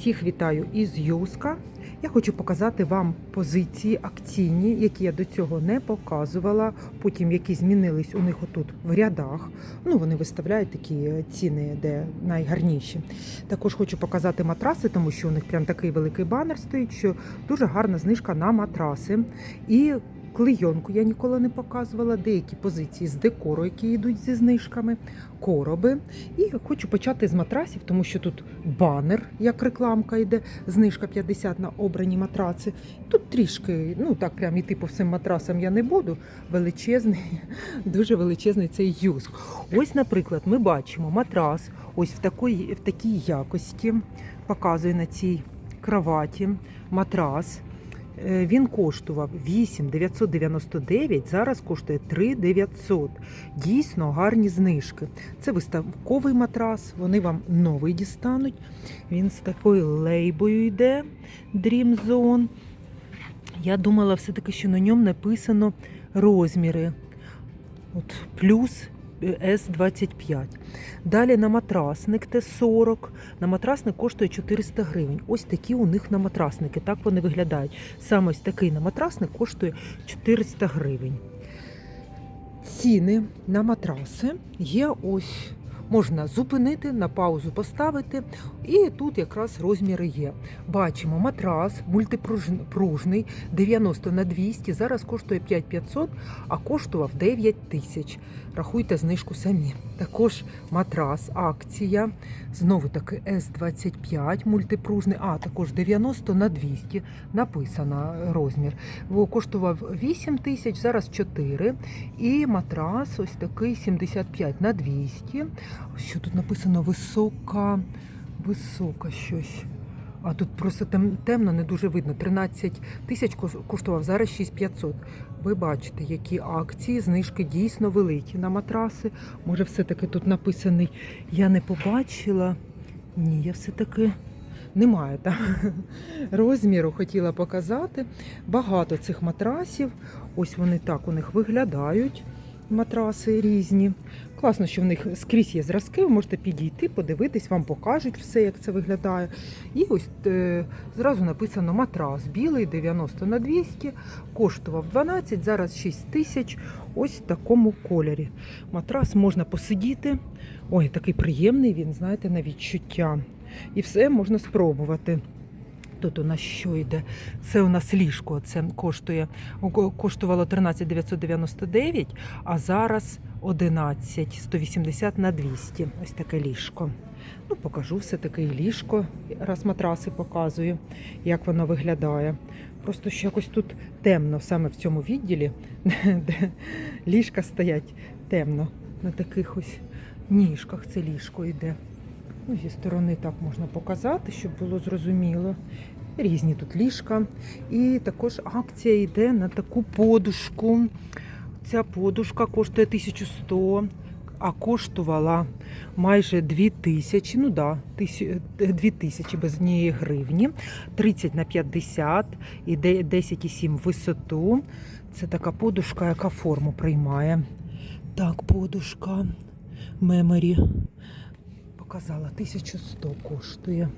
Всіх вітаю із Юска. Я хочу показати вам позиції акційні, які я до цього не показувала. Потім які змінились у них отут в рядах. Ну вони виставляють такі е, ціни, де найгарніші. Також хочу показати матраси, тому що у них прям такий великий банер стоїть, що дуже гарна знижка на матраси. І клейонку я ніколи не показувала. Деякі позиції з декору, які йдуть зі знижками, короби. І хочу почати з матрасів, тому що тут банер, як рекламка йде, знижка 50 на обрані матраци. Тут трішки, ну так прям іти по всім матрасам я не буду. Величезний, дуже величезний цей юз. Ось, наприклад, ми бачимо матрас ось в такій, в такій якості, показує на цій кроваті матрас. Е, Він коштував 8 999, зараз коштує 3 900. Дійсно гарні знижки. Це виставковий матрас, вони вам новий дістануть. Він з такою лейбою йде Dream Zone. Я думала все-таки, що на ньому написано розміри. От плюс С25. Далі на матрасник Т40. На матрасник коштує 400 гривень. Ось такі у них на матрасники. Так вони виглядають. Саме ось такий на матрасник коштує 400 гривень. Ціни на матраси є ось. Можна зупинити, на паузу поставити, і тут якраз розміри є. Бачимо матрас мультипружний 90 на 200, зараз коштує 5500, а коштував 9 тисяч. Рахуйте знижку самі. Також матрас, акція, знову таки С25 мультипружний, а також 90 на 200 написано розмір. Коштував 8 тисяч, зараз 4. І матрас ось такий 75 на 200. Що тут написано? Висока, висока щось. А тут просто тем- темно, не дуже видно. 13 тисяч коштував, зараз 6500. Ви бачите, які акції, знижки дійсно великі на матраси. Може, все-таки тут написаний я не побачила. Ні, я все-таки немає там розміру, хотіла показати. Багато цих матрасів. Ось вони так у них виглядають. Матраси різні. Класно, що в них скрізь є зразки, ви можете підійти, подивитись, вам покажуть все, як це виглядає. І ось е, зразу написано матрас білий 90 на 200, коштував 12, зараз 6 тисяч. Ось в такому кольорі. Матрас можна посидіти. Ой, такий приємний він, знаєте, на відчуття. І все можна спробувати. Тут у нас що йде? Це у нас ліжко. Це коштує коштувало 13 999, а зараз 11 180 на 200. Ось таке ліжко. Ну, покажу все таке ліжко, раз матраси показую, як воно виглядає. Просто що якось тут темно, саме в цьому відділі, де ліжка стоять темно. На таких ось ніжках це ліжко йде. Ну, зі сторони так можна показати, щоб було зрозуміло. Різні тут ліжка. І також акція йде на таку подушку. Ця подушка коштує 1100, а коштувала майже 2000, ну да, 2000 без однієї гривні, 30 на 50 і 10,7 висоту. Це така подушка, яка форму приймає. Так, подушка меморі показала 1100 коштує.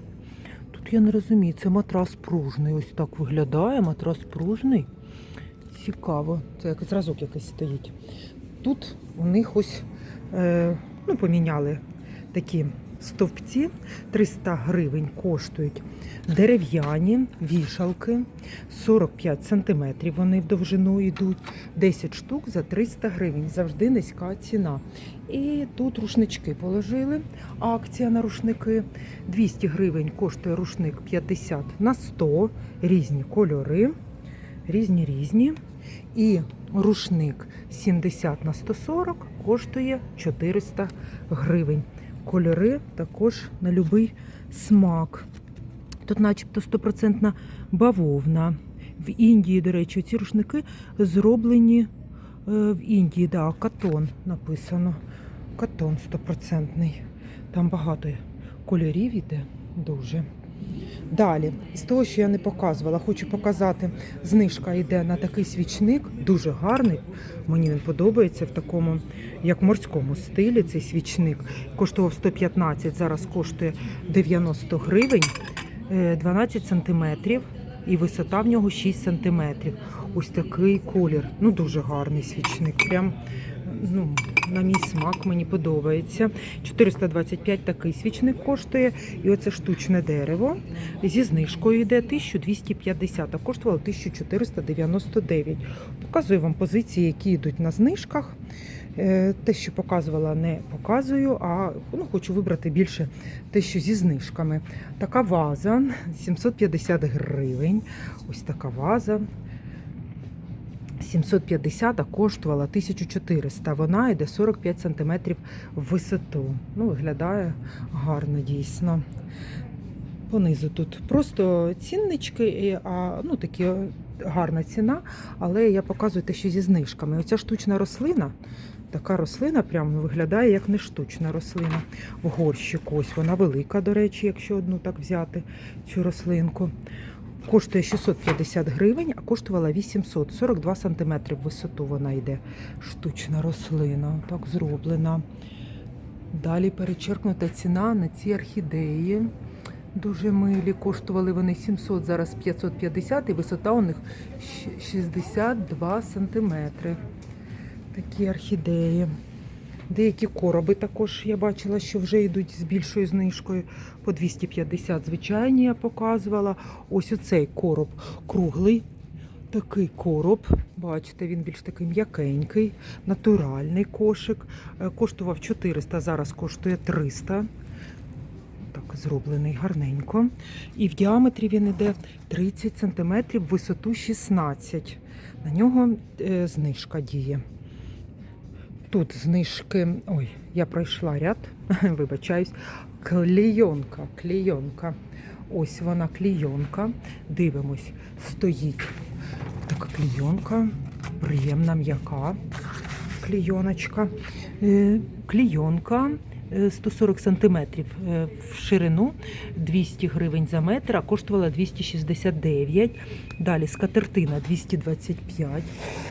Тут я не розумію, це матрас пружний. Ось так виглядає. Матрас пружний. Цікаво. Це як зразок якийсь стоїть. Тут у них ось е, ну, поміняли такі стовпці. 300 гривень коштують дерев'яні вішалки. 45 сантиметрів вони в довжину йдуть. 10 штук за 300 гривень. Завжди низька ціна. І тут рушнички положили. Акція на рушники. 200 гривень коштує рушник 50 на 100. Різні кольори. Різні різні. І рушник 70 на 140 коштує 400 гривень. Кольори також на будь-який смак. Тут начебто 100% бавовна. В Індії, до речі, ці рушники зроблені е, в Індії, да, катон написано. Катон стопроцентний. Там багато кольорів іде дуже. Далі, з того, що я не показувала, хочу показати. Знижка йде на такий свічник, дуже гарний. Мені він подобається в такому, як морському стилі. Цей свічник коштував 115, зараз коштує 90 гривень. е, 12 сантиметрів і висота в нього 6 сантиметрів. Ось такий колір. Ну, дуже гарний свічник. Прям ну, на мій смак мені подобається. 425 такий свічник коштує. І оце штучне дерево зі знижкою йде 1250, а коштувало 1499. Показую вам позиції, які йдуть на знижках. Е, Те, що показувала, не показую, а ну, хочу вибрати більше те, що зі знижками. Така ваза 750 гривень. Ось така ваза. 750 а коштувала 1400. Вона йде 45 см в висоту. Ну, виглядає гарно дійсно. Понизу тут просто ціннички, а, ну такі гарна ціна, але я показую те, що зі знижками. Оця штучна рослина, така рослина прям виглядає як не штучна рослина. В горщику ось вона велика, до речі, якщо одну так взяти, цю рослинку. Коштує 650 гривень, а коштувала 800, 42 см в висоту вона йде. Штучна рослина, так зроблена. Далі перечеркнута ціна на ці орхідеї. Дуже милі. Коштували вони 700, зараз 550 і висота у них 62 сантиметри. Такі орхідеї. Деякі короби також я бачила, що вже йдуть з більшою знижкою. По 250 звичайні я показувала. Ось оцей короб круглий. Такий короб, бачите, він більш такий м'якенький, натуральний кошик. Е, Коштував 400, зараз коштує 300. Так, зроблений гарненько. І в діаметрі він іде 30 см, висоту 16 На нього е, знижка діє. Тут знижки. Ой, я пройшла ряд, вибачаюсь. Клейонка, клейонка. Ось вона клейонка. Дивимось, стоїть така клейонка, приємна м'яка клейоночка. Е, Клейонка е, 140 сантиметрів е, в ширину, 200 гривень за метр, а коштувала 269. Далі скатертина 225.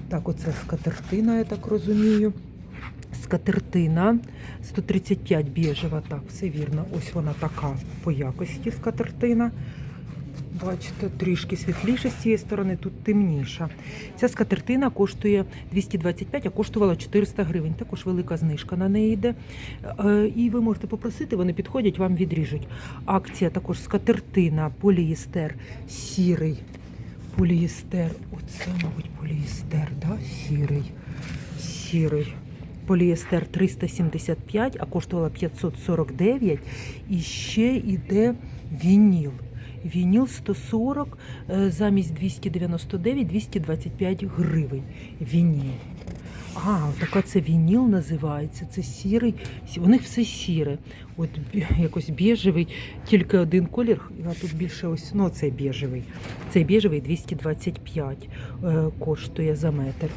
Так, оце скатертина, я так розумію. Скатертина 135 біжева, так, все вірно. Ось вона така по якості скатертина. Бачите, трішки світліше з цієї сторони, тут темніша. Ця скатертина коштує 225, а коштувала 400 гривень. Також велика знижка на неї йде. Е, І ви можете попросити, вони підходять, вам відріжуть. Акція також скатертина, полієстер, сірий. Полієстер. Оце, мабуть, полієстер, да? сірий. Сірий. Полієстер 375, а коштувала 549. І ще йде вініл. Вініл 140 е, замість 299 225 гривень. Вініл. А, така це вініл називається. Це сірий. Сі- У них все сіре. От якось біжевий, тільки один колір, а тут більше ось, ну цей біжевий. Цей біжевий 225 е, коштує за метр.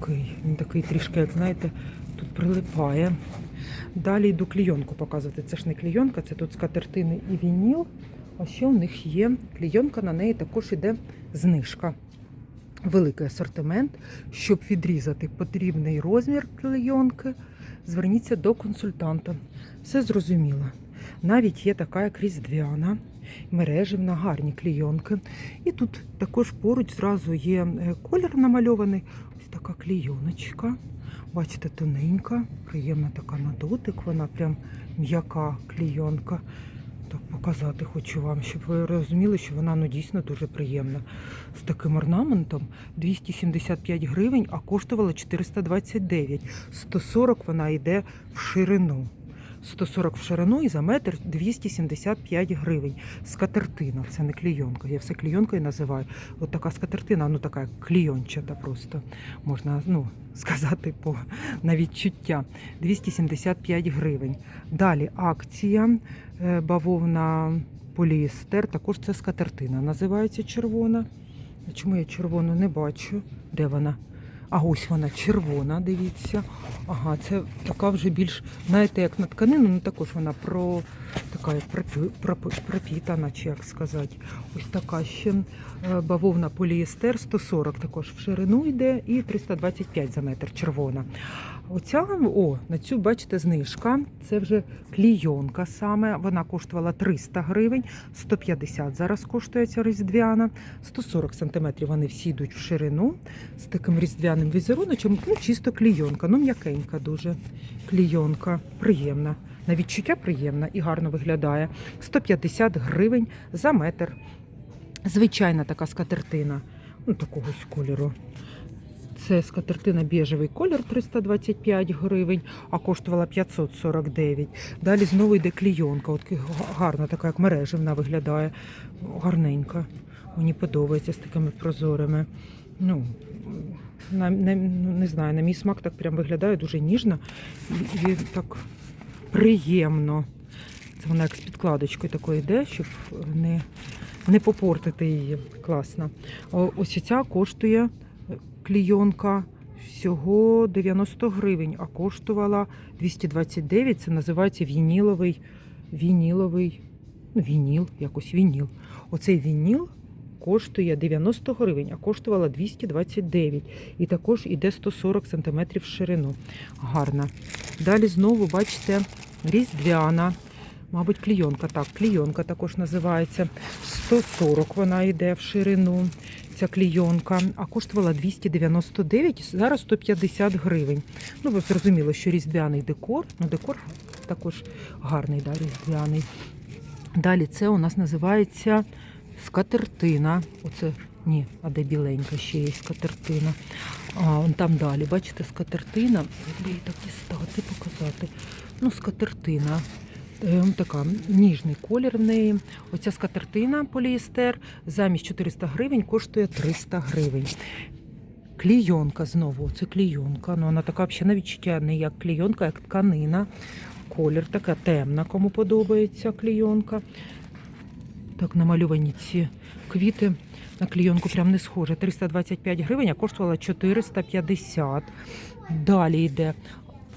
Такий, він такий трішки, як знаєте, тут прилипає. Далі йду клійонку показувати. Це ж не клійонка, це тут скатертини і вініл. А ще у них є клійонка, на неї також іде знижка. Великий асортимент. Щоб відрізати потрібний розмір клейонки, зверніться до консультанта. Все зрозуміло. Навіть є така, як різдвяна, мереживна, гарні клійонки. І тут також поруч зразу є е, колір намальований. Така клійоночка. Бачите, тоненька, приємна така на дотик, вона прям м'яка клійонка. Так показати хочу вам, щоб ви розуміли, що вона ну, дійсно дуже приємна. З таким орнаментом 275 гривень, а коштувала 429. 140 вона йде в ширину. 140 в ширину і за метр 275 гривень. Скатертина, це не клійонка. Я все клійонкою називаю. От така скатертина, ну така клійончата просто можна ну, сказати по на відчуття. 275 гривень. Далі акція е, бавовна поліестер. Також це скатертина. Називається червона. Чому я червону не бачу? Де вона? А ось вона червона, дивіться. Ага, це така вже більш, знаєте, як на тканину, ну також вона про така пропітана, чи як сказати. Ось така ще е, бавовна поліестер 140 також в ширину йде і 325 за метр червона. Оця, о, на цю, бачите, знижка. Це вже клійонка саме. Вона коштувала 300 гривень, 150 зараз коштує ця різдвяна. 140 сантиметрів вони всі йдуть в ширину з таким різдвяним візеруночем. Ну, чисто клійонка, ну м'якенька дуже. Клійонка, приємна. На відчуття приємна і гарно виглядає. 150 гривень за метр. Звичайна така скатертина, ну такого ж кольору. Це скатертина біжевий колір 325 гривень, а коштувала 549. Далі знову йде клійонка. От гарна така, як мережевна виглядає. Гарненька. Мені подобається з такими прозорими. Ну, на, на, ну, не знаю, на мій смак так прям виглядає дуже ніжно і, і так приємно. Це вона як з підкладочкою такою йде, щоб не, не попортити її. Класно. Ось ця коштує клійонка всього 90 гривень, а коштувала 229. Це називається вініловий, вініловий, ну, вініл, якось вініл. Оцей вініл коштує 90 гривень, а коштувала 229. І також іде 140 см ширину. Гарна. Далі знову, бачите, різдвяна. Мабуть, клійонка. Так, клійонка також називається. 140 вона йде в ширину, ця клійонка, а коштувала 299, зараз 150 гривень. Ну, ви зрозуміло, що різдвяний декор, ну декор також гарний, да, різдвяний. Далі це у нас називається скатертина. Оце, ні, а де біленька ще є скатертина. А, он там далі, бачите, скатертина. Як би її так дістати, показати. Ну, скатертина. Е, Така ніжний колір в неї. Оця скатертина поліестер замість 400 гривень коштує 300 гривень. Клійонка знову, це клійонка. Ну, вона така взагалі на відчуття не як клійонка, як тканина. Колір така темна, кому подобається клійонка. Так, намальовані ці квіти на клійонку прям не схоже. 325 гривень, а коштувала 450. Далі йде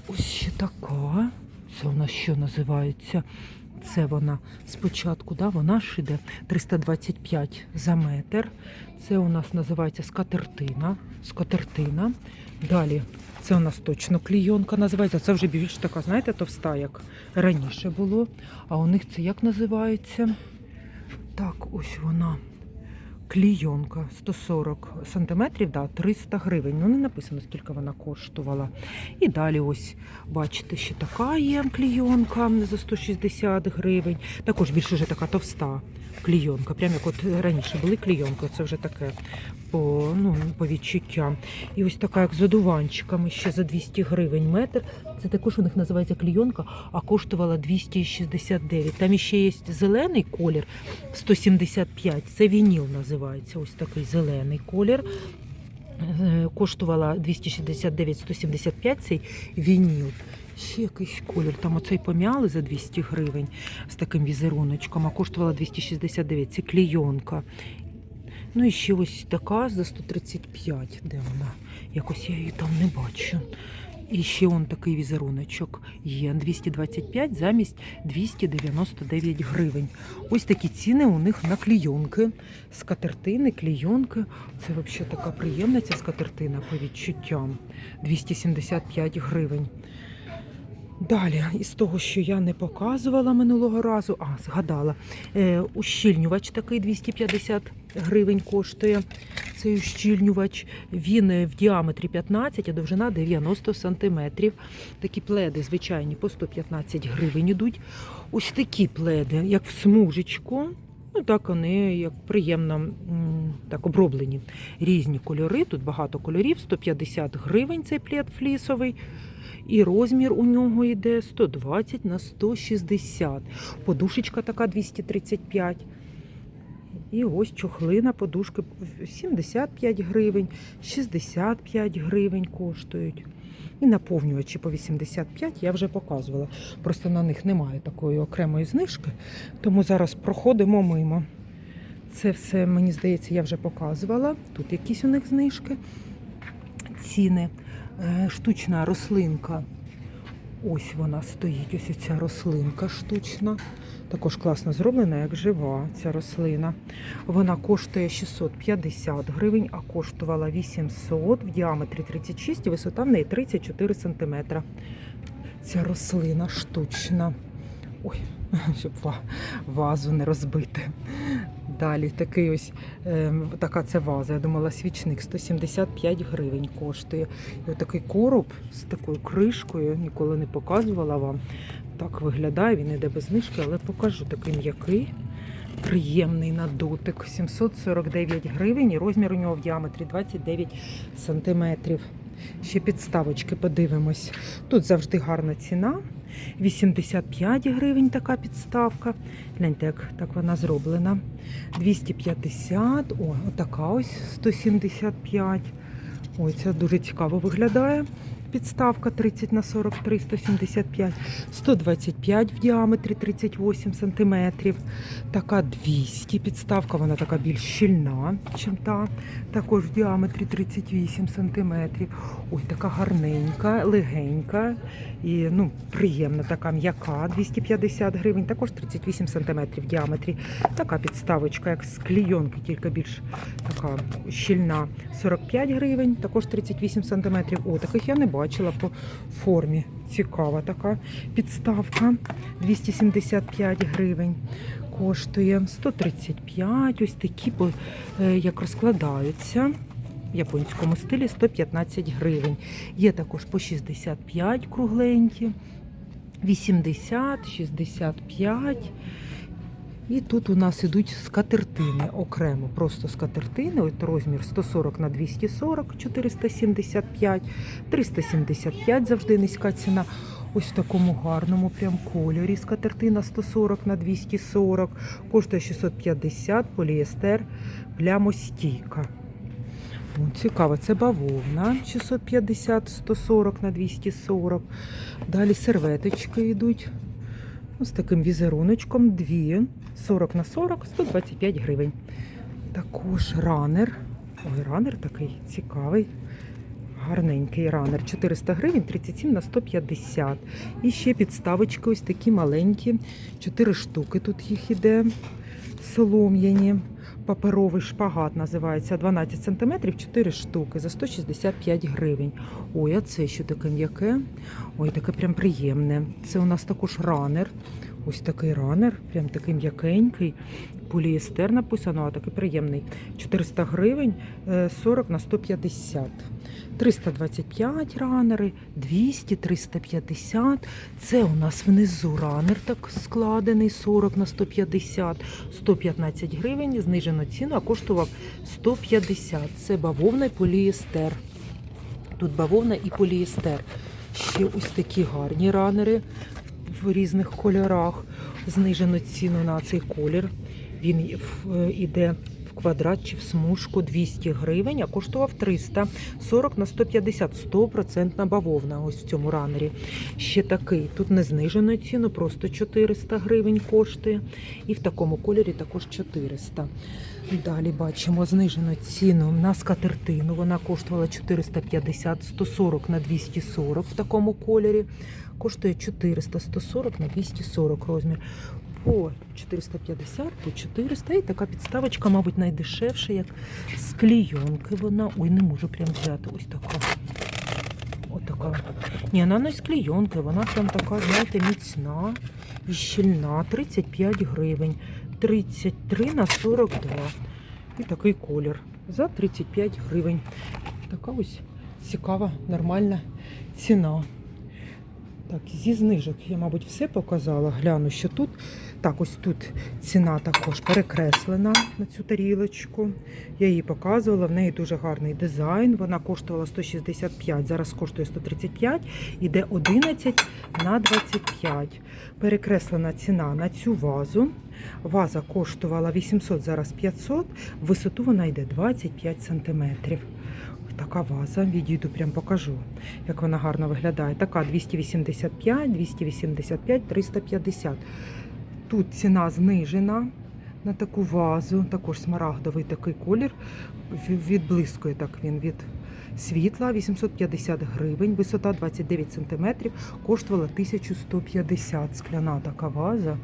ось така. Це нас що називається? Це вона спочатку, да, вона ж іде 325 за метр. Це у нас називається скатертина. Скатертина. Далі це у нас точно клійонка називається. Це вже більш така, знаєте, товста, як раніше було. А у них це як називається? Так, ось вона. Клійонка 140 сантиметрів, да, 300 гривень. Ну, не написано, скільки вона коштувала. І далі, ось, бачите, ще така є клійонка за 160 гривень. Також більш вже така товста клійонка. Прямо як от раніше були клійонки, це вже таке по, ну, по відчуттям. І ось така, як з одуванчиками, ще за 200 гривень метр. Це також у них називається клійонка, а коштувала 269. Там ще є зелений колір 175. Це вініл називається. Ось такий зелений колір. Е, Коштувала 269-175 цей вініл. Ще якийсь колір. Там оцей пом'яли за 200 гривень з таким візеруночком, а коштувала 269. Це клійонка. Ну і ще ось така за 135. Де вона? Якось я її там не бачу. І ще он такий візеруночок є 225 замість 299 гривень. Ось такі ціни у них на клійонки. Скатертини, клійонки. Це взагалі така приємна ця скатертина по відчуттям. 275 гривень. Далі, із того, що я не показувала минулого разу, а згадала, е, ущільнювач такий 250 гривень коштує. Цей ущільнювач. Він е, в діаметрі 15, а довжина 90 сантиметрів. Такі пледи звичайні по 115 гривень ідуть. Ось такі пледи, як в смужечку. Ну так вони як приємно так оброблені. Різні кольори. Тут багато кольорів, 150 гривень цей плед флісовий. І розмір у нього йде 120 на 160. Подушечка така 235. І ось чохлина, подушки 75 гривень, 65 гривень коштують. І наповнювачі по 85 я вже показувала. Просто на них немає такої окремої знижки, тому зараз проходимо мимо. Це все, мені здається, я вже показувала. Тут якісь у них знижки. Ціни. Е, Штучна рослинка. Ось вона стоїть, ось ця рослинка штучна. Також класно зроблена, як жива ця рослина. Вона коштує 650 гривень, а коштувала 800 в діаметрі 36 і висота в неї 34 см. Ця рослина штучна. Ой, щоб вазу не розбити. Далі такий ось ем, така це ваза. Я думала, свічник 175 гривень коштує. І отакий короб з такою кришкою, ніколи не показувала вам. Так виглядає, він іде без знижки, але покажу такий м'який, приємний на дотик. 749 гривень і розмір у нього в діаметрі 29 сантиметрів. Ще підставочки подивимось. Тут завжди гарна ціна. 85 гривень така підставка. Гляньте, як так вона зроблена. 250. О, отака ось 175. Ой, це дуже цікаво виглядає. Підставка 30 на 43, 175, 125 в діаметрі 38 сантиметрів. Така 200 підставка, вона така більш щільна, ніж та. Також в діаметрі 38 сантиметрів. Ой, така гарненька, легенька і ну, приємна, така м'яка, 250 гривень, також 38 сантиметрів в діаметрі. Така підставочка, як з клійонки, тільки більш така щільна. 45 гривень, також 38 сантиметрів. О, таких я не бачила по формі. Цікава така підставка. 275 гривень. Коштує 135, ось такі, е, як розкладаються. В японському стилі 115 гривень. Є також по 65 кругленькі, 80, 65. І тут у нас ідуть скатертини окремо, просто скатертини. От розмір 140 на 240, 475, 375 завжди низька ціна. Ось в такому гарному прям кольорі скатертина 140 на 240, коштує 650, поліестер, плямостійка. Цікаво, це бавовна 650, 140 на 240. Далі серветочки йдуть. Ось таким візеруночком. Дві 40 на 40, 125 гривень. Також ранер. Ой, ранер такий цікавий. Гарненький ранер. 400 гривень, 37 на 150. І ще підставочки ось такі маленькі. 4 штуки тут їх іде. Солом'яні. Паперовий шпагат називається 12 см, 4 штуки за 165 гривень. Ой, а це що таке м'яке? Ой, таке прям приємне. Це у нас також ранер. Ось такий ранер, прям такий м'якенький. Поліестер написано, а такий приємний. 400 гривень, е, 40 на 150. 325 ранери, 200, 350. Це у нас внизу ранер так складений, 40 на 150, 115 гривень, знижено ціну, а коштував 150. Це бавовна і поліестер. Тут бавовна і поліестер. Ще ось такі гарні ранери в різних кольорах. Знижено ціну на цей колір. Він в- е, в квадрат чи в смужку 200 гривень, а коштував 300. 40 на 150, 100% бавовна ось в цьому ранері. Ще такий, тут не знижено ціну, просто 400 гривень коштує. І в такому кольорі також 400. Далі бачимо знижену ціну на скатертину. Вона коштувала 450, 140 на 240 в такому кольорі. Коштує 400, 140 на 240 розмір. По 450, по 400. І така підставочка, мабуть, найдешевша, як з клійонки. Вона. Ой, не можу прям взяти. Ось така. Отака. Ні, вона не з клійонки, вона прям така, знаєте, міцна і щільна. 35 гривень. 33 на 42. І такий колір. За 35 гривень. Така ось цікава, нормальна ціна. Так, зі знижок я, мабуть, все показала. Гляну, що тут. Так, ось тут ціна також перекреслена на цю тарілочку. Я її показувала, в неї дуже гарний дизайн. Вона коштувала 165, зараз коштує 135, іде 11 на 25. Перекреслена ціна на цю вазу. Ваза коштувала 800, зараз 500. В висоту вона йде 25 сантиметрів. Така ваза, відійду, прям покажу, як вона гарно виглядає. Така 285, 285, 350. Тут ціна знижена на таку вазу, також смарагдовий такий колір. Відблискує так він від світла 850 гривень, висота 29 сантиметрів, коштувала 1150. Скляна така ваза.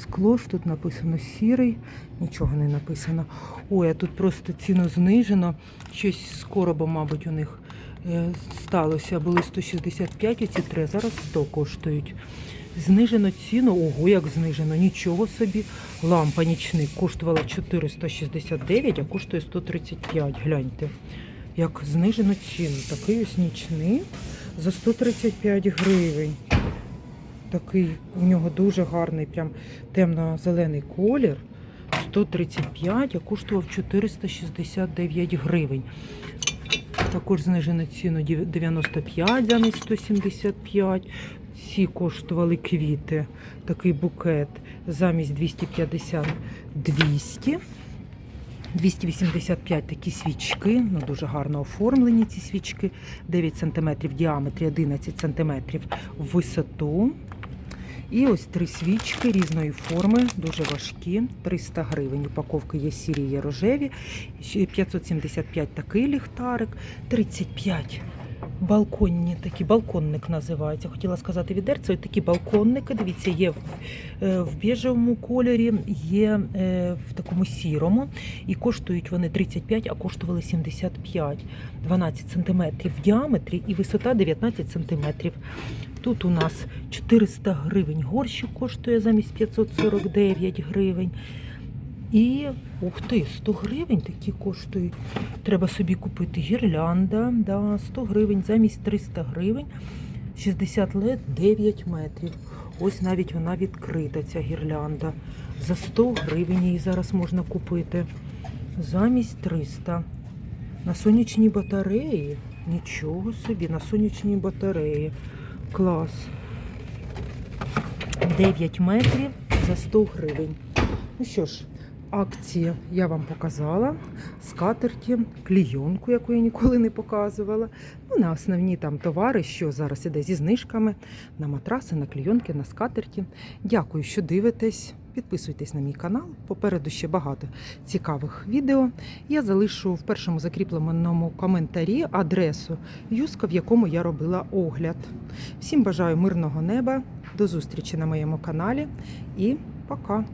Скло ж тут написано сірий, нічого не написано. Ой, а тут просто ціну знижено. Щось з коробом, мабуть, у них е, сталося. Були 165 оці три, зараз 100 коштують. Знижено ціну, ого, як знижено, нічого собі. Лампа нічник коштувала 469, а коштує 135. Гляньте, як знижено ціну. Такий ось нічник за 135 гривень. Такий у нього дуже гарний, прям темно-зелений колір. 135, а коштував 469 гривень. Також знижено ціну 95 замість 175. Ці коштували квіти, такий букет замість 250 200. 285 такі свічки, ну дуже гарно оформлені ці свічки. 9 см в діаметрі, 11 см в висоту. І ось три свічки різної форми, дуже важкі, 300 гривень. Упаковки є сірі, є рожеві. 575 такий ліхтарик, 35 балконні такі, балконник називається. Хотіла сказати відерце, ось такі балконники. Дивіться, є в, е, в біжевому кольорі, є е, в такому сірому. І коштують вони 35, а коштували 75. 12 см в діаметрі і висота 19 см. Тут у нас 400 гривень горщик коштує замість 549 гривень. І ух ти, 100 гривень такі коштують. Треба собі купити гірлянда, да, 100 гривень замість 300 гривень. 60 лет 9 метрів. Ось навіть вона відкрита, ця гірлянда. За 100 гривень її зараз можна купити. Замість 300. На сонячній батареї. Нічого собі, на сонячній батареї. Клас. 9 метрів за 100 гривень. Ну що ж, акції я вам показала. Скатерті, клійонку, яку я ніколи не показувала. Ну, на основні там товари, що зараз іде зі знижками, на матраси, на клійонки, на скатерті. Дякую, що дивитесь. Підписуйтесь на мій канал. Попереду ще багато цікавих відео. Я залишу в першому закріпленому коментарі адресу Юска, в якому я робила огляд. Всім бажаю мирного неба, до зустрічі на моєму каналі і пока!